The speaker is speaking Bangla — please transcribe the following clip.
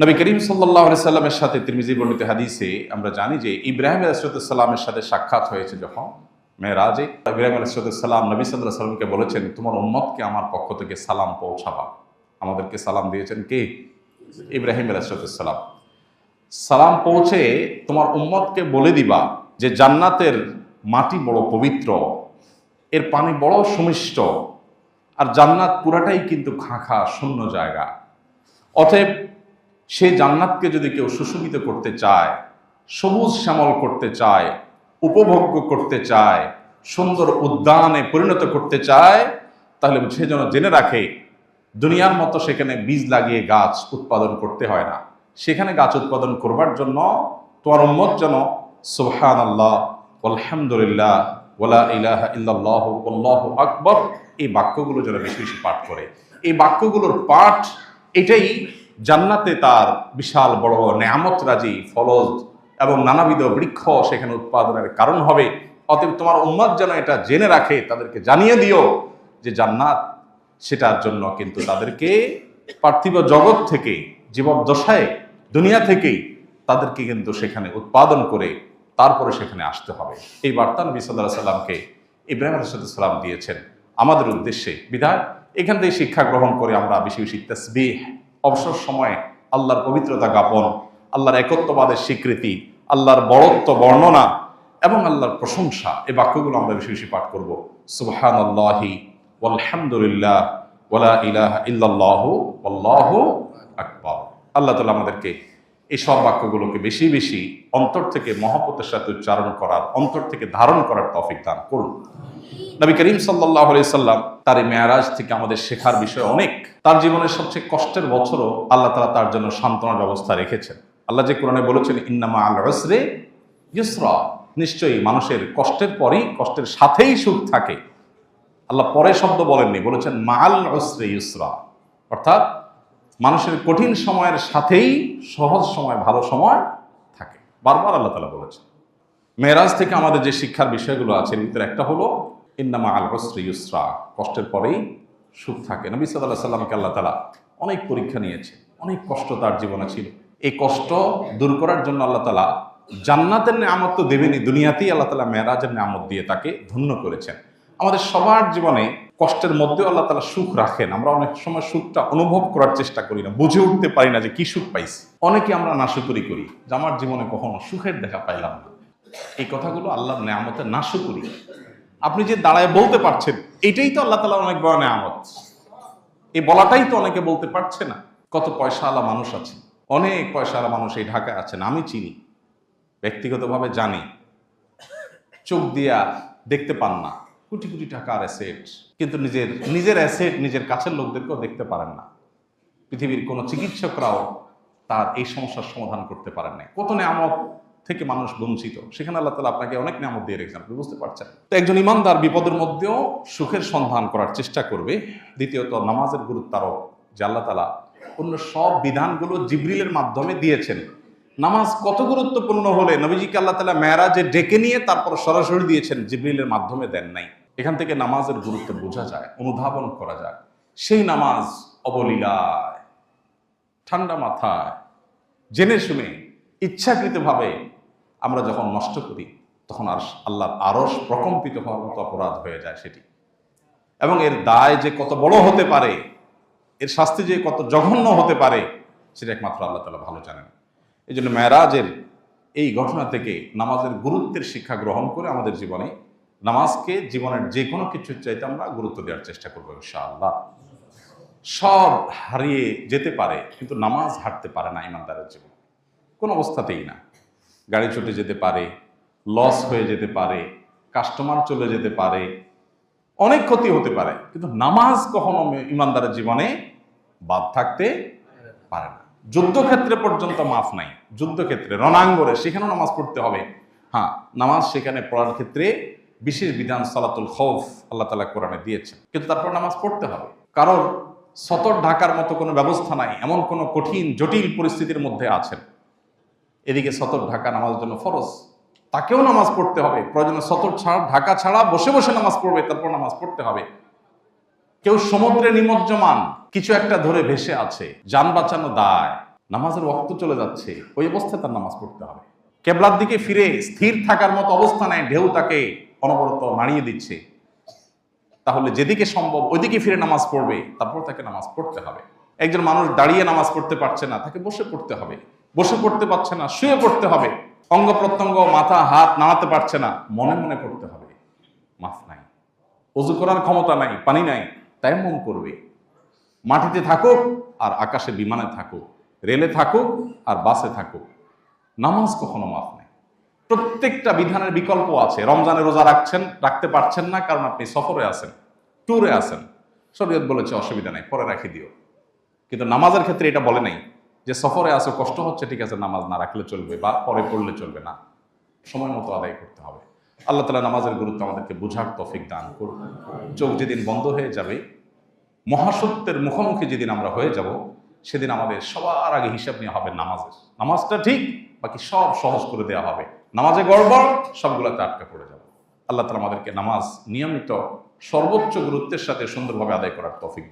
নবী করিম সাল্লাহ সাল্লামের সাথে তিরমিজি বর্ণিত হাদিসে আমরা জানি যে ইব্রাহিম আলাইসালামের সাথে সাক্ষাৎ হয়েছে যখন মেয়েরাজে। ইব্রাহিম আলাইসালাম নবী সাল্লাহ সাল্লামকে বলেছেন, তোমার উম্মতকে আমার পক্ষ থেকে সালাম পৌঁছাবা। আমাদেরকে সালাম দিয়েছেন কে? ইব্রাহিম আলাইসালাম সালাম পৌঁছে তোমার উম্মতকে বলে দিবা যে জান্নাতের মাটি বড় পবিত্র, এর পানি বড় সুমিষ্ট, আর জান্নাত পুরাটাই কিন্তু খাঁখা, শূন্য জায়গা। অতএব সেই জান্নাতকে যদি কেউ সুশোভিত করতে চায়, সবুজ শ্যামল করতে চায়, উপভোগ্য করতে চায়, সুন্দর উদ্যানে পরিণত করতে চায়, তাহলে সে যেন জেনে রাখে, দুনিয়ার মতো সেখানে বীজ লাগিয়ে গাছ উৎপাদন করতে হয় না। সেখানে গাছ উৎপাদন করবার জন্য তোমার উম্মত যেন সুবহান আল্লাহ আলহামদুলিল্লাহ ওলা ইলাহা ইল্লাল্লাহ, আল্লাহু আকবর, এই বাক্যগুলো যেন বেশি বেশি পাঠ করে। এই বাক্যগুলোর পাঠ এটাই জান্নাতে তার বিশাল বড় নেয়ামত রাজি ফলজ এবং নানাবিধ বৃক্ষ সেখানে উৎপাদনের কারণ হবে। অতএব তোমার উম্মত যেন এটা জেনে রাখে, তাদেরকে জানিয়ে দিও যে জান্নাত সেটার জন্য কিন্তু তাদেরকে পার্থিব জগৎ থেকে, জীবদ্দশায়, দুনিয়া থেকেই তাদেরকে কিন্তু সেখানে উৎপাদন করে তারপরে সেখানে আসতে হবে। এই বার্তা নবী সাল্লাহ সাল্লামকে ইব্রাহিম আলসালাম দিয়েছেন। আমাদের উদ্দেশ্যে বিধায় এখান থেকে শিক্ষা গ্রহণ করে আমরা বেশি বেশি তসবিহ অবসর সময়ে আল্লাহর পবিত্রতা জ্ঞাপন, আল্লাহর একত্ববাদের স্বীকৃতি, আল্লাহর বড়ত্ব বর্ণনা এবং আল্লাহর প্রশংসা, এই বাক্যগুলো আমরা বেশি বেশি পাঠ করব। সুবহান আল্লাহি আলহামদুলিল্লাহ ওলা ইলাহ ইহ আকবর। আল্লাহ তালা আমাদেরকে এই সব বাক্যগুলোকে বেশি বেশি অন্তর থেকে মহব্বতের সাথে উচ্চারণ করার, অন্তর থেকে ধারণ করার তফিক দান করুন। নবী করিম সাল্লাহ সাল্লাম তার এই মেয়ারাজ থেকে আমাদের শেখার বিষয় অনেক। তার জীবনের সবচেয়ে কষ্টের বছরও আল্লাহ তালা তার জন্য সান্ত্বনার ব্যবস্থা রেখেছেন। আল্লাহ যে কোরআনে বলেছেন, ইন্নামা আল রসরে ইউসরা নিশ্চয়ই মানুষের কষ্টের পরেই, কষ্টের সাথেই সুখ থাকে। আল্লাহ পরে শব্দ বলেননি, বলেছেন, মা মাল রসরে ইসরা অর্থাৎ মানুষের কঠিন সময়ের সাথেই সহজ সময়, ভালো সময় থাকে। বারবার আল্লাহ তালা বলেছেন। মেয়েরাজ থেকে আমাদের যে শিক্ষার বিষয়গুলো আছে ভিতরে একটা হলো, ইন্নামা আল হসরি ইউসরা কষ্টের পরেই সুখ থাকে। নবী সাল্লাহ সাল্লামকে আল্লাহ তালা অনেক পরীক্ষা নিয়েছে অনেক কষ্ট তার জীবনে ছিল। এই কষ্ট দূর করার জন্য আল্লাহ তালা জান্নাতের নামত তো দেবেনি দুনিয়াতেই আল্লাহ তালা মেয়েরাজের নামত দিয়ে তাকে ধন্য করেছেন। আমাদের সবার জীবনে কষ্টের মধ্যেও আল্লাহ তালা সুখ রাখেন। আমরা অনেক সময় সুখটা অনুভব করার চেষ্টা করি না, বুঝে উঠতে পারি না যে কি সুখ পাইছি। অনেকে আমরা নাশুকরি করি, যে আমার জীবনে কখনো সুখের দেখা পাইলাম না। এই কথাগুলো আল্লাহর নেয়ামতের নাশুকরি। আপনি যে দাঁড়ায় বলতে পারছেন, এটাই তো আল্লাহ তালা অনেক বড় নেয়ামত। এই বলাটাই তো অনেকে বলতে পারছে না। কত পয়সাওয়ালা মানুষ আছে, অনেক পয়সাওয়ালা মানুষ এই ঢাকায় আছেন, আমি চিনি, ব্যক্তিগতভাবে জানি। চোখ দিয়া দেখতে পান না। কোটি কোটি টাকার অ্যাসেট কিন্তু নিজের নিজের অ্যাসেট নিজের কাছের লোকদেরকেও দেখতে পারেন না। পৃথিবীর কোনো চিকিৎসকরাও তার এই সমস্যার সমাধান করতে পারেন না কত নেয়ামত থেকে মানুষ বঞ্চিত। সেখানে আল্লাহ তালা আপনাকে অনেক নামত দিয়ে রেখেছেন আপনি বুঝতে পারছেন? তো একজন ইমানদার বিপদের মধ্যেও সুখের সন্ধান করার চেষ্টা করবে। দ্বিতীয়ত, নামাজের গুরুত্ব আরও যে আল্লাহ তালা অন্য সব বিধানগুলো জিবরিলের মাধ্যমে দিয়েছেন। নামাজ কত গুরুত্বপূর্ণ হলে নবীজিকে আল্লাহ তালা মেয়ারাজে ডেকে নিয়ে তারপর সরাসরি দিয়েছেন, জিবরিলের মাধ্যমে দেন নাই। এখান থেকে নামাজের গুরুত্ব বোঝা যায়, অনুধাবন করা যায়। সেই নামাজ অবলীলায়, ঠান্ডা মাথায়, জেনে শুনে, ইচ্ছাকৃতভাবে আমরা যখন নষ্ট করি, তখন আর আল্লাহর আরস প্রকম্পিত হওয়ার মতো অপরাধ হয়ে যায় সেটি। এবং এর দায় যে কত বড় হতে পারে, এর শাস্তি যে কত জঘন্য হতে পারে, সেটা একমাত্র আল্লাহ তালা ভালো জানেন। এই জন্য মেয়ারাজের এই ঘটনা থেকে নামাজের গুরুত্বের শিক্ষা গ্রহণ করে আমাদের জীবনে নামাজকে জীবনের যে কোনো কিছুর চাইতে আমরা গুরুত্ব দেওয়ার চেষ্টা করব ইনশাআল্লাহ। সব হারিয়ে যেতে পারে, কিন্তু নামাজ হারতে পারে না ইমানদারের জীবন। কোনো অবস্থাতেই না। গাড়ি ছুটে যেতে পারে লস হয়ে যেতে পারে কাস্টমার চলে যেতে পারে, অনেক ক্ষতি হতে পারে, কিন্তু নামাজ কখনো ইমানদারের জীবনে বাদ থাকতে পারে না। যুদ্ধক্ষেত্রে পর্যন্ত মাফ নাই। যুদ্ধক্ষেত্রে রণাঙ্গরে সেখানেও নামাজ পড়তে হবে। হ্যাঁ নামাজ সেখানে পড়ার ক্ষেত্রে বিশেষ বিধান সালাতুল খৌফ আল্লাহ তালা কোরআনে দিয়েছেন। কিন্তু তারপর নামাজ পড়তে হবে। কারণ সতর ঢাকার মতো কোনো ব্যবস্থা নাই, এমন কোনো কঠিন, জটিল পরিস্থিতির মধ্যে আছেন। এদিকে সতর ঢাকা নামাজের জন্য ফরজ। তাকেও নামাজ পড়তে হবে। প্রয়োজনে সতর ছাড়া, ঢাকা ছাড়া বসে বসে নামাজ পড়বে, তারপর নামাজ পড়তে হবে। কেউ সমুদ্রে নিমজ্জমান, কিছু একটা ধরে ভেসে আছে, যান বাঁচানো দায়। নামাজের ওয়াক্ত চলে যাচ্ছে, ওই অবস্থায় তার নামাজ পড়তে হবে। কেবলার দিকে ফিরে, স্থির থাকার মতো অবস্থা নেয় ঢেউ তাকে অনবরত নাড়িয়ে দিচ্ছে। তাহলে যেদিকে সম্ভব ওইদিকে ফিরে নামাজ পড়বে, তারপর তাকে নামাজ পড়তে হবে। একজন মানুষ দাঁড়িয়ে নামাজ পড়তে পারছে না, তাকে বসে পড়তে হবে। বসে পড়তে পারছে না, শুয়ে পড়তে হবে। অঙ্গ প্রত্যঙ্গ, মাথা, হাত নাড়াতে পারছে না, মনে মনে পড়তে হবে। মাফ নাই। অজু করার ক্ষমতা নাই, পানি নাই, তাই মন করবে। মাটিতে থাকুক আর আকাশে বিমানে থাকুক, রেলে থাকুক আর বাসে থাকুক। নামাজ কখনো মাফ নেই। প্রত্যেকটা বিধানের বিকল্প আছে। রমজানে রোজা রাখছেন, রাখতে পারছেন না, কারণ আপনি সফরে আছেন, ট্যুরে আছেন। শরীয়ত বলেছে, অসুবিধা নাই, পরে রাখি দিও। কিন্তু নামাজের ক্ষেত্রে এটা বলে নাই যে, সফরে আসো কষ্ট হচ্ছে, ঠিক আছে, নামাজ না রাখলে চলবে বা পরে পড়লে চলবে না। সময় মতো আদায় করতে হবে। আল্লাহ তালা নামাজের গুরুত্ব আমাদেরকে বুঝার তফিক দান করুন। চোখ যেদিন বন্ধ হয়ে যাবে, মহাসত্যের মুখোমুখি যেদিন আমরা হয়ে যাব, সেদিন আমাদের সবার আগে হিসাব নেওয়া হবে নামাজের। নামাজটা ঠিক, বাকি সব সহজ করে দেওয়া হবে। নামাজে গড়বড়, সবগুলোতে আটকা পড়ে যাবে। আল্লাহ তালা আমাদেরকে নামাজ নিয়মিত সর্বোচ্চ গুরুত্বের সাথে সুন্দরভাবে আদায় করার তফিক